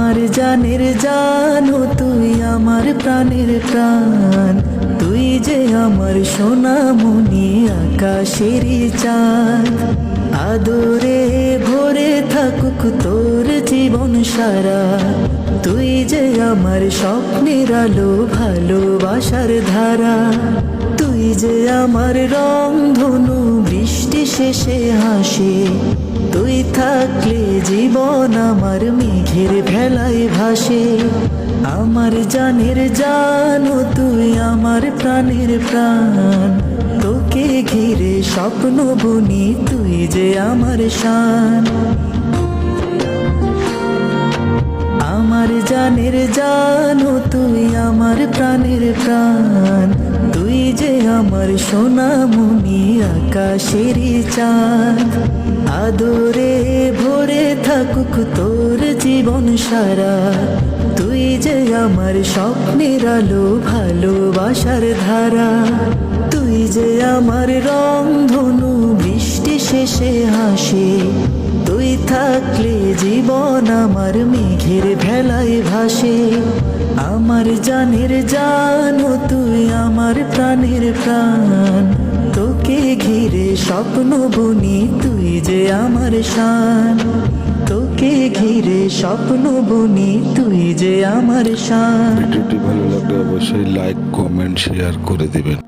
আমার জানের জানো তুই আমার প্রাণের প্রাণ। তুই যে আমার সোনামণি আকাশের চাঁদ। আদরে ভরে থাকুক তোর জীবন সারা। তুই যে আমার স্বপ্নের আলো, ভালোবাসার ধারা। তুই যে আমার রং ধনু শেষে হাসে। তুই থাকলে জীবন আমার মেঘের ভেলায় ভাসে। আমার জানের জানো, তুই আমার প্রাণের প্রাণ। তোকে ঘিরে স্বপ্ন বুনি, তুই যে আমার শান। আমার জানের জানো, তুই আমার প্রাণের প্রাণ। তুই যে আমার সোনামণি আকাশের চাঁদ, আদরে ভরে থাকুক তোর জীবন সারা। তুই যে আমার স্বপ্নের আলো, ভালোবাসার ধারা। তুই যে আমার রং, ধনু, বৃষ্টি শেষে হাসে। তুই থাকলে জীবন আমার মেঘের ভেলায় ভাসে। আমার জানের জানো, তুই আমার প্রাণের প্রাণ। তোকে ঘিরে স্বপ্ন বুনি তুই যে আমার শান। তোকে ঘিরে স্বপ্ন বুনি তুই যে আমার শান। ভিডিওটি ভালো লাগলে অবশ্যই লাইক কমেন্ট শেয়ার করে দিবেন।